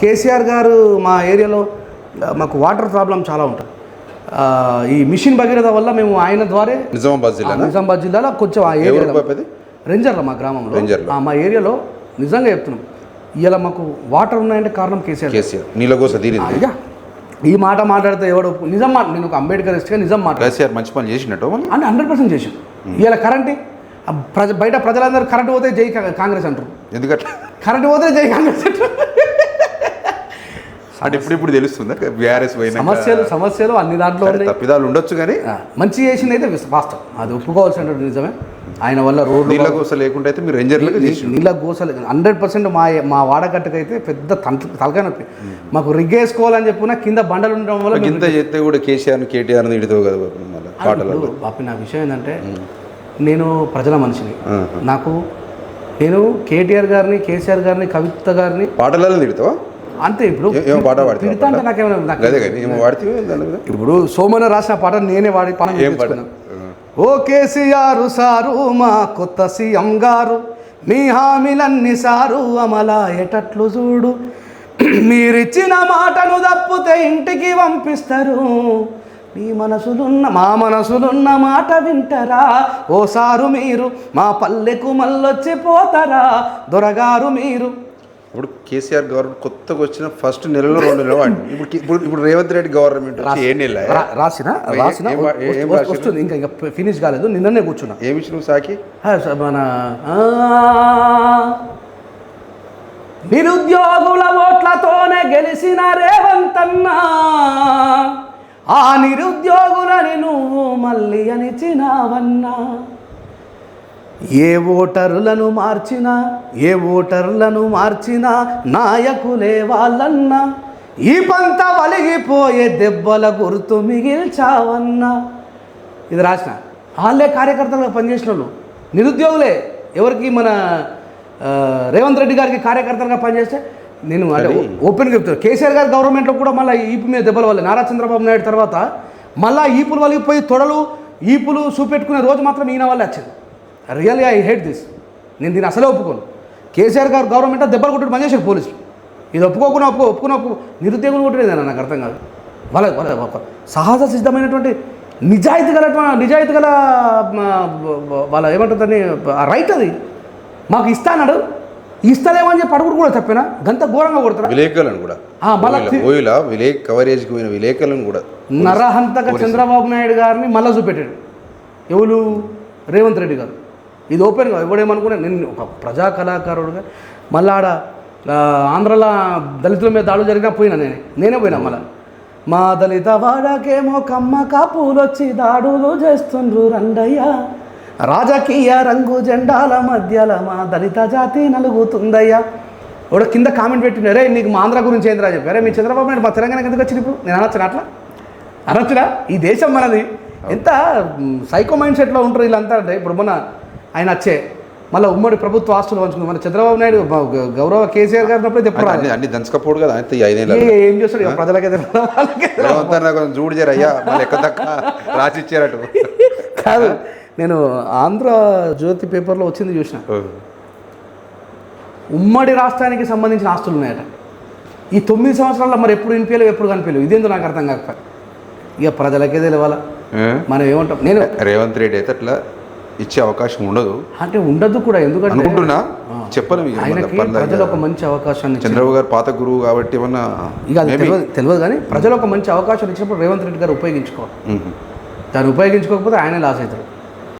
కేసీఆర్ గారు మా ఏరియాలో మాకు వాటర్ ప్రాబ్లం చాలా ఉంటుంది. ఈ మిషన్ భగీరథ వల్ల మేము ఆయన ద్వారే నిజామాబాద్ జిల్లా నిజామాబాద్ జిల్లాలో కొంచెం ఆ ఏరియాలో రెంజర్లో మా గ్రామంలో. మా ఏరియాలో నిజంగా చెప్తున్నాం. ఇలా మాకు వాటర్ ఉన్నాయంటే కారణం కేసీఆర్ కేసీఆర్. నీళ్ళకోస తీరింది ఈ మాట మాట్లాడితే ఎవడో నిజం మాట నేను ఒక అంబేద్కరిస్ట్గా నిజం మాట. కేసీఆర్ మంచి పని చేసినట్టు అంటే హండ్రెడ్ పర్సెంట్ చేసాం ఇలా కరెంటే ప్రజ బయట ప్రజలందరూ కరెంట్ పోతే జై కాంగ్రెస్ అంటారు. ఎందుకట్లా? కరెంట్ పోతే జై కాంగ్రెస్ అంటారు. అంటే ఇప్పుడు ఇప్పుడు తెలుస్తుందా? బీఆర్ఎస్ పోయినా సమస్యలు సమస్యలు అన్ని దాంట్లో తప్పిదాలు ఉండొచ్చు కానీ మంచి చేసింది అయితే విస్- వాస్తవం. అది ఒప్పుకోవాల్సిన నిజమే. ఆయన వల్ల రోడ్లు నీళ్ళ కోసం లేకుండా అయితే మీరు రేంజర్లకు చేసి నీళ్ళ గోసలు హండ్రెడ్ పర్సెంట్ మా మా వాడకట్టుకైతే పెద్ద తలకాయ నొప్పి. మాకు రిగ్గేసుకోవాలని చెప్పున కింద బండలు ఉండడం వల్ల ఇంత చేస్తే కూడా కేసీఆర్ కేటీఆర్ ఇడితో కదా పాపం ఇప్పుడు బాపి నా విషయం ఏంటంటే నేను ప్రజల మనిషిని. నాకు నేను కేటీఆర్ గారిని కేసీఆర్ గారిని కవిత గారిని పాటలలో తిడతావా? అంతే ఇప్పుడు పాట ఇప్పుడు సోమన రాసిన పాట నేనే వాడి పాట ఓ కేసీఆర్ సారు మా కొత్త సీఎం గారు మీ హామీలన్నీ సారు అమలాయేటట్లు చూడు. మీరిచ్చిన మాటను తప్పితే ఇంటికి పంపిస్తారు. మీ మనసులున్న మా మనసులున్న మాట వింటారా? ఓ సారు మీరు మా పల్లెకు మళ్ళొచ్చి పోతారా దొరగారు మీరు ఇప్పుడు కేసీఆర్ గవర్నమెంట్ కొత్తగా వచ్చిన ఫస్ట్ నెలలో రెండు నెలలు వాడి ఇప్పుడు ఇప్పుడు ఇప్పుడు రేవంత్ రెడ్డి గవర్నమెంట్ ఏ నెల? రాసిన రాసిన? వస్తుంది. ఇంకా ఇంకా ఫినిష్ కాలేదు. నిన్ననే కూర్చున్నా. ఏమి ఇచ్చిన సాకి? మన నిరుద్యోగుల ఓట్లతోనే గెలిచిన రేవంతన్నా ఆ నిరుద్యోగులని నువ్వు మళ్ళీ అనిచినావన్నా ఏ ఓటరులను మార్చినా ఏ ఓటర్లను మార్చినా నాయకులే వాళ్ళన్నా. ఈ పంత వలిగిపోయే దెబ్బల గుర్తు మిగిల్చావన్నా. ఇది రాసిన. వాళ్ళే కార్యకర్తలుగా పనిచేసిన వాళ్ళు నిరుద్యోగులే. ఎవరికి మన రేవంత్ రెడ్డి గారికి కార్యకర్తలుగా పనిచేస్తే నేను అంటే ఓపెన్గా చెప్తాను కేసీఆర్ గారి గవర్నమెంట్లో కూడా మళ్ళీ ఈపు మీద దెబ్బల వల్ల. నారా చంద్రబాబు నాయుడు తర్వాత మళ్ళీ ఈపులు వలిగిపోయి తొడలు ఈపులు చూపెట్టుకునే రోజు మాత్రం ఈయన వల్లే వచ్చింది. రియల్లీ ఐ హేట్ దిస్ నేను దీన్ని అసలే ఒప్పుకోను. కేసీఆర్ గారు గవర్నమెంట్ దెబ్బలు కొట్టి పని చేశారు పోలీసులు. ఇది ఒప్పుకోకుండా ఒప్పుకో ఒప్పుకున్న ఒప్పుకో నిరుద్యోగులు కొట్టలేదన్న నాకు అర్థం కాదు. వాళ్ళ వాళ్ళ సహజ సిద్ధమైనటువంటి నిజాయితీ గల నిజాయితీ గల వాళ్ళ ఏమంటుందని రైట్ అది. మాకు ఇస్తానాడు. ఇస్తలేమని చెప్పి అడుగుడు కూడా తప్పేనా? గంత ఘోరంగా కొడతారా విలేకరులను కూడా. మళ్ళా విలే కవరేజ్కి పోయిన విలేకరులను కూడా నరహంతక చంద్రబాబు నాయుడు గారిని మళ్ళా చూపెట్టాడు. ఎవరు? రేవంత్ రెడ్డి గారు. ఇది ఓపెన్గా ఎవడేమనుకున్నా నేను ఒక ప్రజా కళాకారుడుగా మళ్ళీ ఆడ ఆంధ్రలో దళితుల మీద దాడులు జరిగినా పోయినా నేనే. నేనే పోయినా మళ్ళా. మా దళిత వాడకేమో కమ్మ కాపులొచ్చి దాడులు చేస్తుండ్రు రండయ్య. రాజకీయ రంగు జెండాల మధ్యల మా దళిత జాతి నలుగుతుందయ్యా. ఎవడో కింద కామెంట్ పెట్టిండు అరే నీకు మా ఆంధ్ర గురించి ఏందిరా చెప్పి. అరే మీ చంద్రబాబు నాయుడు మా తెలంగాణకి ఎందుకు వచ్చింది ఇప్పుడు. నేను అనొచ్చునా అట్లా? అనొచ్చునా ఈ దేశం మనది. ఎంత సైకో మైండ్ సెట్లో ఉంటారు వీళ్ళంతా అంటే ఇప్పుడు మొన్న ఆయన వచ్చే మళ్ళీ ఉమ్మడి ప్రభుత్వ ఆస్తులు పంచుకుంది. మన చంద్రబాబు నాయుడు గౌరవ కేసీఆర్ గారు ఉన్నప్పుడు ఎప్పుడు అన్ని దంచకపోడు కదా అయితే ఐదేళ్ళ ఏ- చేస్తాడు? ఇక ప్రజలకే తెలియదు, వాళ్ళకే తెలియదు. రేవంత్ అన్న కొంచెం చూడు చేరయ్యా రాసి ఇచ్చారట కాదు నేను ఆంధ్ర జ్యోతి పేపర్లో వచ్చింది చూసిన. ఉమ్మడి రాష్ట్రానికి సంబంధించిన ఆస్తులు ఉన్నాయట. ఈ తొమ్మిది సంవత్సరాల్లో మరి ఎప్పుడు వినిపించలేవు ఎప్పుడు కనిపించలేవు ఇదేందో నాకు అర్థం కాకపోయి ఇక ప్రజలకే తెలియాల మనం ఏమంటాం? నేను రేవంత్ రెడ్డి అయితే అట్లా ఇచ్చే అవకాశం ఉండదు అంటే ఉండదు కూడా ఎందుకంటే అనుకుంటున్నా చెప్పలేము. ప్రజలు ఒక మంచి అవకాశాన్ని. చంద్రబాబు గారు పాత గురువు కాబట్టి ఏమన్నా ఇక. తెలియదు తెలియదు కానీ ప్రజలు ఒక మంచి అవకాశం ఇచ్చినప్పుడు రేవంత్ రెడ్డి గారు ఉపయోగించుకోవాలి. దాన్ని ఉపయోగించుకోకపోతే ఆయనే లాస్ అవుతాడు